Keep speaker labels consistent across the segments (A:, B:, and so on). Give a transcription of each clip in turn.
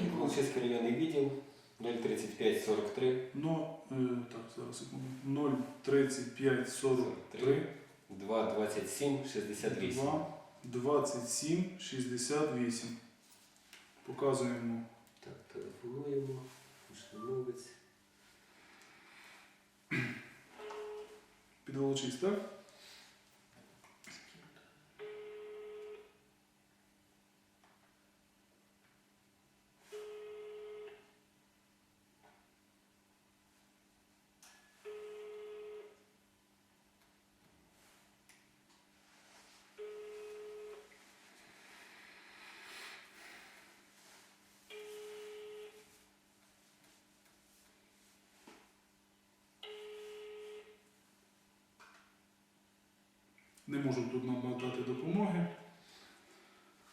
A: Волочиський районний відділ 03543
B: Ну, е, так, зараз секунду. 035 43
A: 227 68.
B: 2 27 68. Показуємо.
A: Так, телефонуємо. Мовець.
B: Підволочись, так? Не можу тут нам надати допомоги.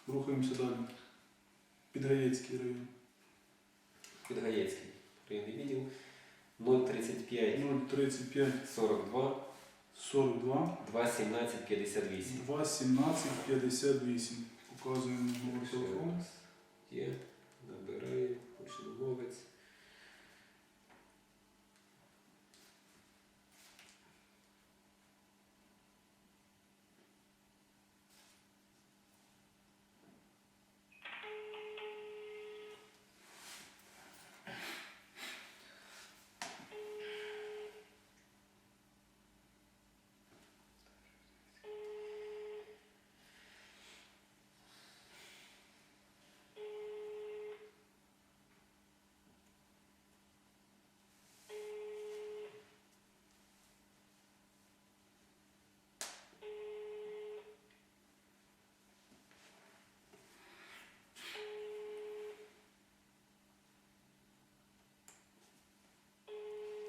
B: Рухаємося далі. Підгаєцький район.
A: Підгаєцький районний відділ 035
B: 035
A: 42
B: 42
A: 217 58.
B: 2 17 58. Показуємо номер телефону.
A: Є, набираю, гучномовець.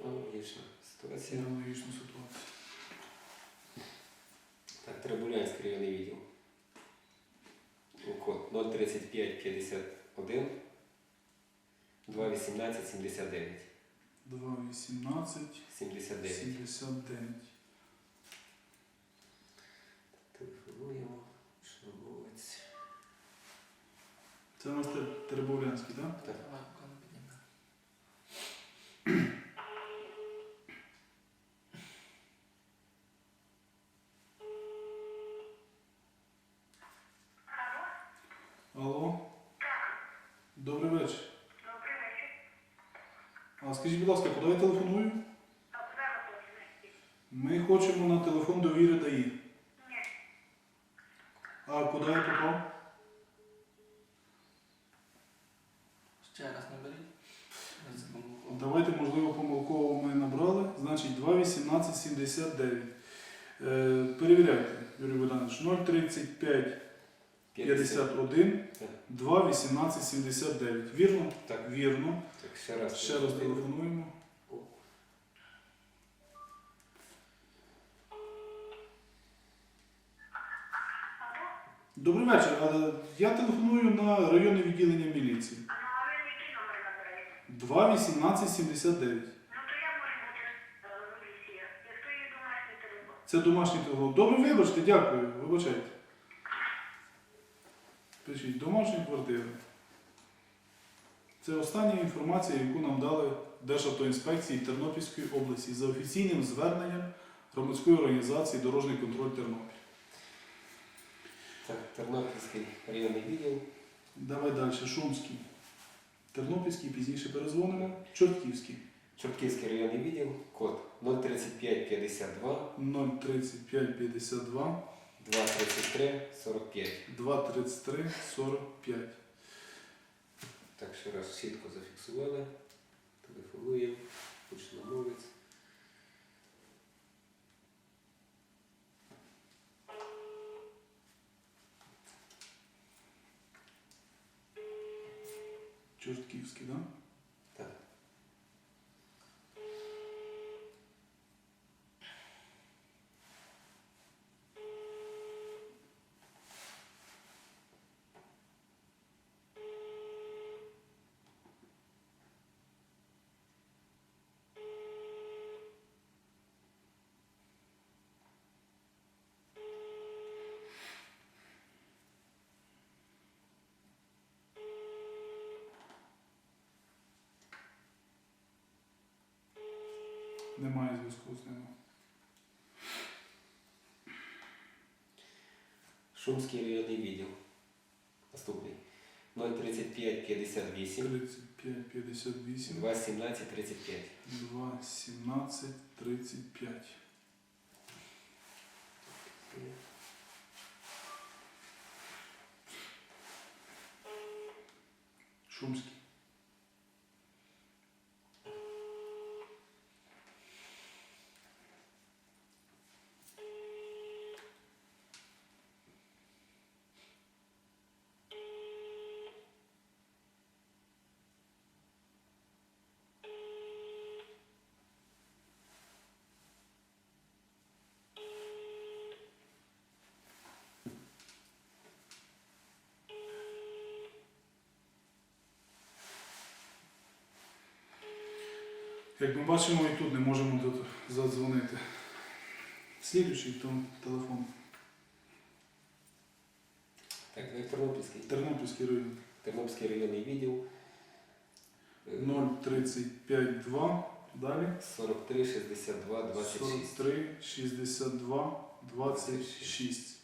A: Аналогічна
B: Це
A: ситуація.
B: аналогічна ситуація.
A: Так, Трибулянський районний відділ. Код 035 51 218 79.
B: 2 18
A: 79.
B: 79.
A: Телефонуємо. Шановець.
B: Це у нас Тер- Теребовлянський, так?
A: Так.
B: Алло? Добрий вечір.
C: Добрий вечір.
B: А скажіть, будь ласка, куди я телефоную? Ми хочемо на телефон довіри ДАІ. А куди я попав?
D: Ще раз наберіть.
B: Давайте, можливо, помилково ми набрали. Значить, 2,1879. Е, перевіряйте, Юрій Богданович. 035 51
A: Так.
B: 2,1879. Вірно?
A: Так.
B: Вірно.
A: Так, ще раз.
B: Ще раз телефонуємо. Добрий вечір. Я телефоную на районне відділення міліції.
C: А на ви який номер набираєте?
B: 2,1879.
C: Ну то я можу бути е, міліція. Якщо є домашній телефон.
B: Це домашній телефон. Добре, вибачте, дякую. Вибачайте. Пишіть, домашня квартира. Це остання інформація, яку нам дали Державтоінспекції Тернопільської області за офіційним зверненням громадської організації Дорожній контроль Тернопіль.
A: Так, Тернопільський районний відділ.
B: Давай далі. Шумський. Тернопільський, пізніше перезвонимо. Чортківський.
A: Чортківський районний відділ. Код 035 52
B: 035 52
A: 233 45.
B: 233 45.
A: Так, ще раз чітко зафіксували. Телефонуємо. Гучномовець.
B: Чортківський, так? Да? Зв'язку з ними.
A: Шумський районний відділ. Наступний. 035 58
B: 35, 58,
A: 2 17 35.
B: 2, 17, 35. Шумський. Як ми бачимо, і тут не можемо задзвонити. Слідуючий там телефон.
A: Так, ну і Тернопільський.
B: Тернопільський район.
A: Тернопільський районний відділ. Е,
B: 035 2. Далі.
A: 43 62 26.
B: 43 62 26.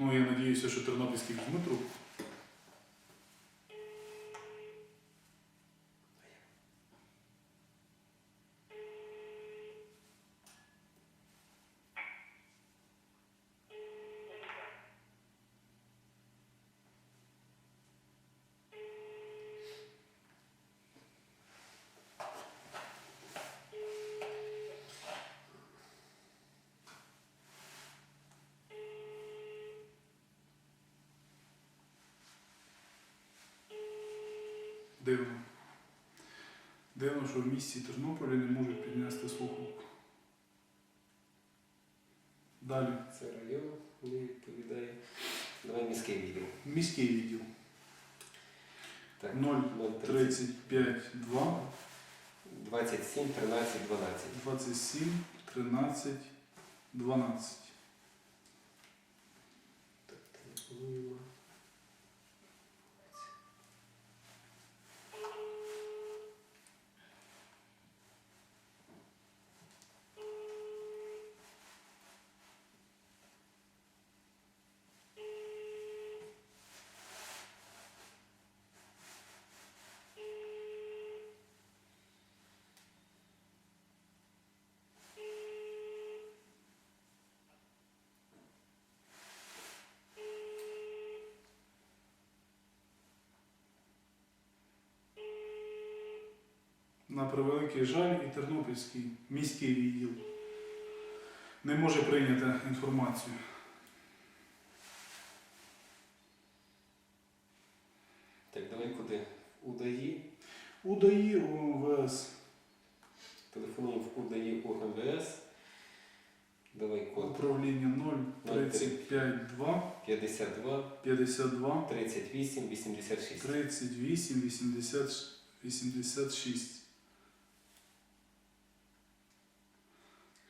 B: Ну, я надіюся, що Тернопільський візьме Дивно. Дивно, що в місті Тернополі не можуть піднести слухавку. Далі.
A: Це район не відповідає. Давай міський відділ.
B: Міський відділ.
A: Так,
B: 035 2
A: 27 13 12.
B: 27 13 12.
A: Так, телефонуємо.
B: На превеликий жаль, і Тернопільський міський відділ не може прийняти інформацію.
A: Так, давай куди? УДАІ.
B: УДАІ ОМВС
A: Телефонуємо в УДАІ УМВС. Давай код
B: управління 035 2
A: 52
B: 52
A: 38 86.
B: 38 80, 86.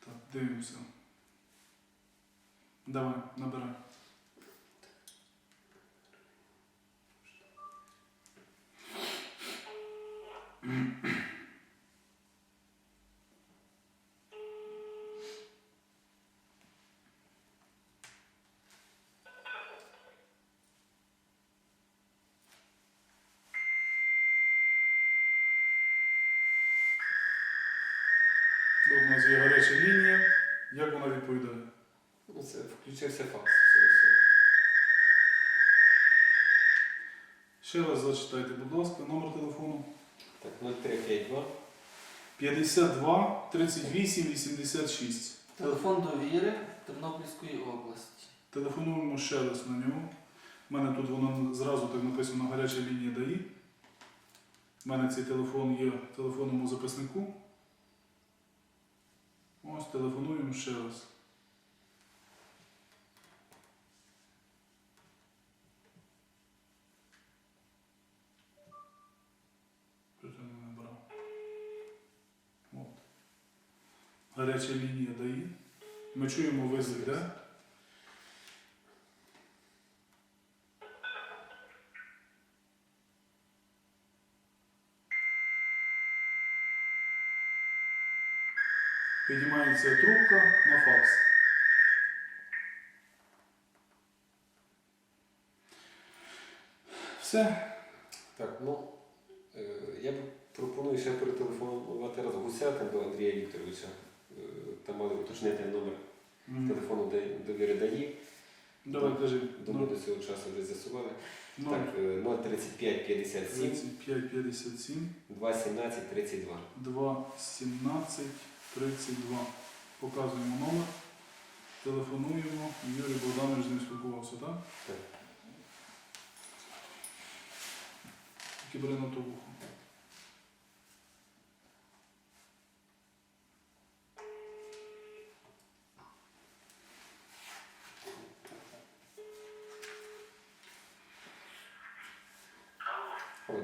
B: Так, дивимося. Давай, набирай.
A: Ну, це включився факс. Все, все.
B: Ще раз зачитайте, будь ласка, номер телефону.
A: Так, 0352
B: 52 38 86.
D: Телефон довіри Тернопільської області.
B: Телефонуємо ще раз на нього. У мене тут воно зразу так написано гаряча лінія ДАІ. У мене цей телефон є в телефонному записнику. Ось телефонуємо ще раз. гаряча лінія дає. Ми чуємо визик, так? Да? Піднімається трубка на факс. Все.
A: Так, ну е, я пропоную ще перетелефонувати раз гусятин до Андрія Вікторовича. Там мали уточнити номер
B: М.
A: телефону де- довіри ДАІ.
B: Давай кажи.
A: Думаю, до цього часу вже з'ясували.
B: Ну,
A: Так, е, 035 57
B: 35 57
A: 217 32.
B: 2 17 32. Показуємо номер. Телефонуємо. Юрій Богданович з ним спілкувався, так?
A: Так.
B: Тільки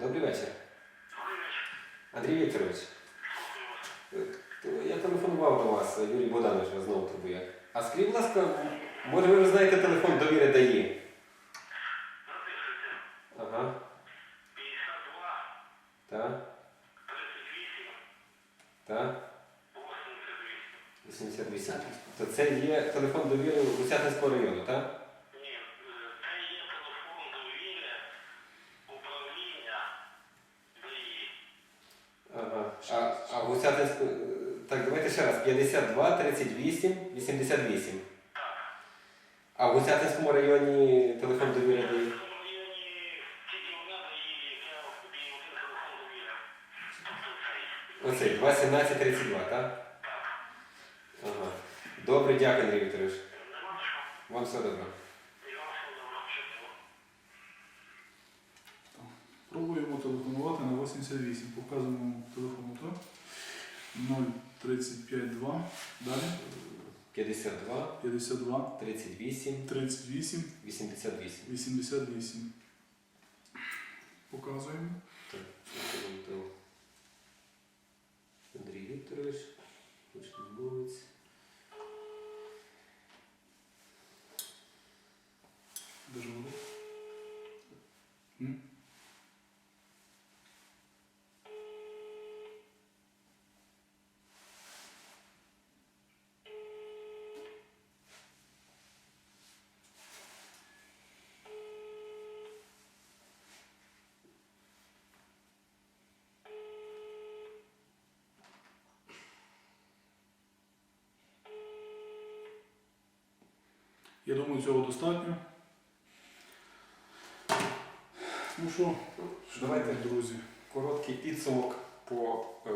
A: добрий вечір. Андрій Вікторович. Я телефонував до вас, Юрій Богданович вас знову турбує. А скажіть, будь ласка, може ви знаєте телефон довіри ДАІ? Ага.
C: 52,
A: Так,
C: 38,
A: так.
C: 88.
A: 88. То це є телефон довіри Гусятинського району, так?
C: Ні, е, це є телефон довіри управління ДАІ.
A: Ага. А, а Гусятинську. е, Так, давайте ще раз. 52, 38, 88. А в Гусятинському районі телефон довіри
C: В районі тільки одна ДАІ, яка і один телефон довіри. Тобто.
A: Оцей, 217 32, так? Ага. Добре, дякую, Андрій Вікторович.
C: Нема що.
A: Вам все добре.
B: Пробуємо телефонувати на 88. Показуємо телефону, так? 0352. Далі.
A: 52,
B: 52
A: 38,
B: 38
A: 88.
B: 88. Показуємо.
A: Так, це Андрій Вікторович,
B: Я думаю, цього достатньо. Ну що,
A: Давайте.
B: друзі,
A: Короткий підсумок по е,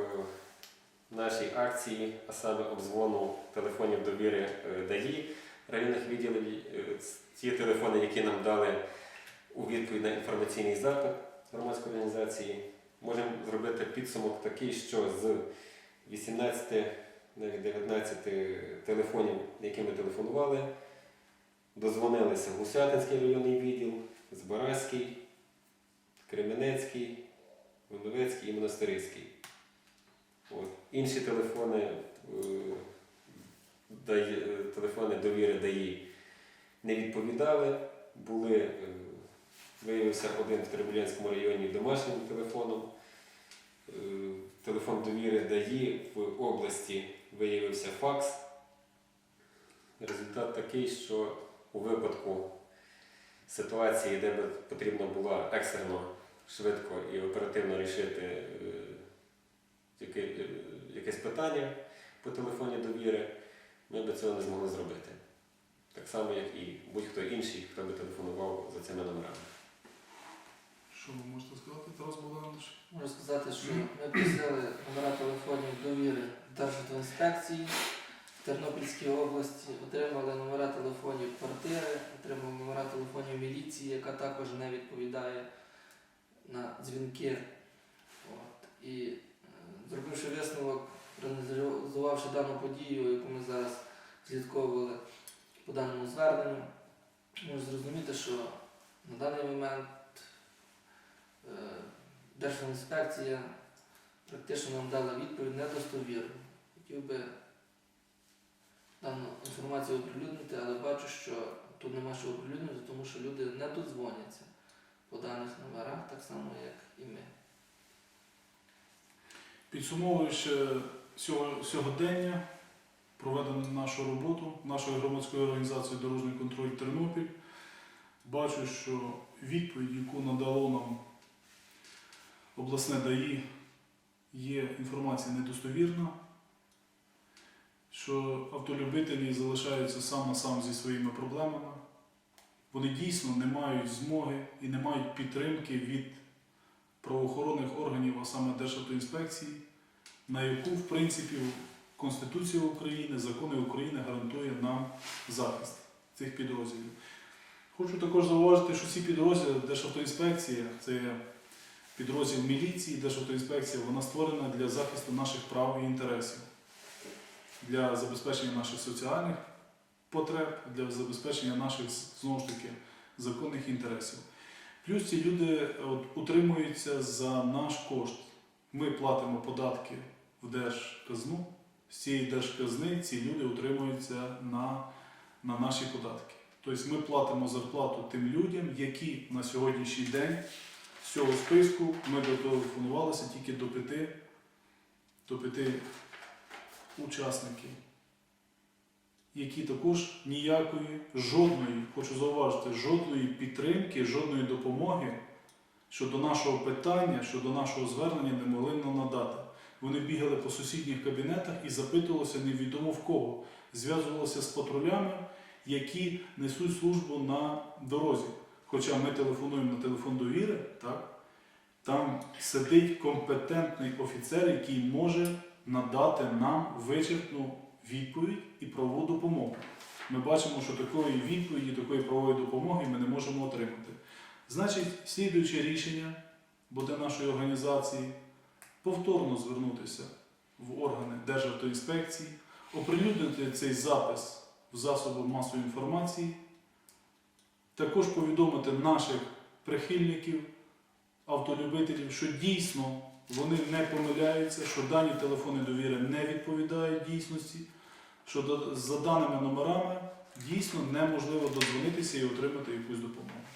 A: нашій акції, а саме обдзвону телефонів довіри е, ДАІ районних відділів. Е, ті телефони, які нам дали у відповідь на інформаційний запит громадської організації, можемо зробити підсумок такий, що з 18, навіть 19 телефонів, які ми телефонували, дозвонилися Гусятинський районний відділ, Збаразький, Кременецький, Вимовецький і Монастирський. От. Інші телефони, е, е, телефони довіри ДАІ не відповідали. Були, е, виявився один в Теребулянському районі домашнім телефоном. Телефон довіри ДАІ в області виявився факс. Результат такий, що у випадку ситуації, де би потрібно було екстрено, швидко і оперативно рішити е, е, якесь питання по телефоні довіри, ми б цього не змогли зробити. Так само, як і будь-хто інший, хто би телефонував за цими номерами.
B: що ви можете сказати, Тарас Богданович?
D: Можу сказати, що ми просили номера телефонів довіри Державтоінспекції в Тернопільській області, отримали номера телефонів квартири, отримали номера телефонів міліції, яка також не відповідає на дзвінки. От. І е, зробивши висновок, проаналізувавши дану подію, яку ми зараз слідковували по даному зверненню, можу зрозуміти, що на даний момент е, Держінспекція практично нам дала відповідь недостовірну. Хотів би дану інформацію оприлюднити, але бачу, що тут нема що оприлюднити, тому що люди не додзвоняться по даних номерах, так само, як і ми.
B: Підсумовуючи сьогодення, проведено нашу роботу нашої громадської організації Дорожній контроль Тернопіль, бачу, що відповідь, яку надало нам обласне ДАІ, є інформація недостовірна, що автолюбителі залишаються сам на сам зі своїми проблемами. Вони дійсно не мають змоги і не мають підтримки від правоохоронних органів, а саме Державтоінспекції, на яку, в принципі, Конституція України, закони України гарантує нам захист цих підрозділів. Хочу також зауважити, що ці підрозділи Державтоінспекція, це підрозділ міліції, Державтоінспекція, вона створена для захисту наших прав і інтересів, для забезпечення наших соціальних потреб, для забезпечення наших знову ж таки законних інтересів. Плюс ці люди от, утримуються за наш кошт. Ми платимо податки в держказну. З цієї держказни ці люди утримуються на, на наші податки. Тобто ми платимо зарплату тим людям, які на сьогоднішній день з цього списку ми дотелефонувалися тільки до п'яти, до п'яти учасників, які також ніякої, жодної, хочу зауважити, жодної підтримки, жодної допомоги щодо нашого питання, щодо нашого звернення не могли нам надати. Вони бігали по сусідніх кабінетах і запитувалися невідомо в кого. Зв'язувалися з патрулями, які несуть службу на дорозі. Хоча ми телефонуємо на телефон довіри, так? там сидить компетентний офіцер, який може надати нам вичерпну відповідь і правову допомогу. Ми бачимо, що такої відповіді, такої правової допомоги ми не можемо отримати. Значить, слідуюче рішення буде нашої організації повторно звернутися в органи Державтоінспекції, оприлюднити цей запис в засоби масової інформації, також повідомити наших прихильників, автолюбителів, що дійсно вони не помиляються, що дані телефони довіри не відповідають дійсності, що за даними номерами дійсно неможливо додзвонитися і отримати якусь допомогу.